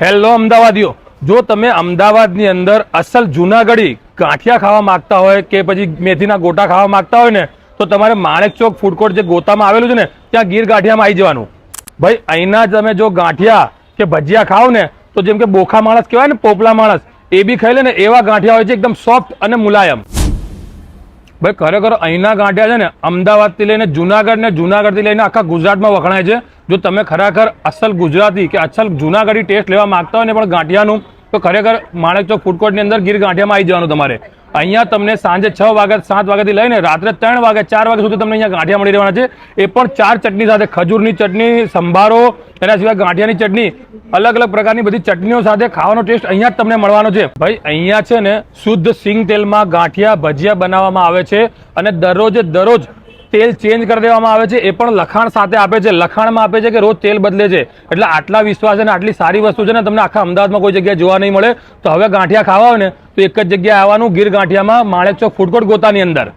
Hello, અમદાવાદીઓ. જો તમે અમદાવાદની અંદર અસલ જૂનાગઢી ગાંઠિયા ખાવા માંગતા હોય કે પછી મેથીના ગોટા ખાવા માંગતા હોય ને, તો તમારે માણેક ચોક ફૂડ જે ગોતામાં આવેલું છે ને, ત્યાં ગીર ગાંઠિયામાં આવી જવાનું. ભાઈ, અહીંના તમે જો ગાંઠિયા કે ભજીયા ખાવ ને, તો જેમ કે બોખા માણસ કહેવાય ને, પોપલા માણસ, એ બી ખાઈ લે ને, એવા ગાંઠિયા હોય છે એકદમ સોફ્ટ અને મુલાયમ. ભાઈ, ખરેખર અહીંના ગાંઠિયા છે ને, અમદાવાદથી લઈને જુનાગઢ ને જુનાગઢથી લઈને આખા ગુજરાતમાં વખણાય છે. જો તમે ખરેખર અસલ ગુજરાતી કે અસલ જુનાગઢી ટેસ્ટ લેવા માંગતા હોય ને પણ ગાંઠિયાનું, તો ખરેખર માણેક ચોક ફૂડ અંદર ગીર ગાંઠિયામાં આવી જવાનું તમારે. અહીંયા તમને સાંજે છ વાગ્યા સાત વાગ્યાથી લઈને રાત્રે ત્રણ વાગ્યા ચાર વાગ્યા સુધી તમને અહીંયા ગાંઠિયા મળી રહેવાના છે. એ પણ ચાર ચટણી સાથે, ખજૂરની ચટણી, સંભારો, એના સિવાય ગાંઠિયાની ચટણી, અલગ અલગ પ્રકારની બધી ચટણીઓ સાથે ખાવાનો ટેસ્ટ અહીંયા જ તમને મળવાનો છે. ભાઈ, અહીંયા છે ને શુદ્ધ સિંગ તેલમાં ગાંઠિયા ભજીયા બનાવવામાં આવે છે અને દરરોજે દરરોજ તેલ ચેન્જ કરી દેવામાં આવે છે. એ પણ લખાણ સાથે આપે છે. લખાણમાં આપે છે કે રોજ તેલ બદલે છે. એટલે આટલા વિશ્વાસ અને આટલી સારી વસ્તુ છે ને તમને આખા અમદાવાદમાં કોઈ જગ્યાએ જોવા નહીં મળે. તો હવે ગાંઠિયા ખાવા હોય ને, તો એક જ જગ્યાએ આવવાનું ગીર ગાંઠિયામાં માણેક ચોક ફૂડકોર્ટ ગોતાની અંદર.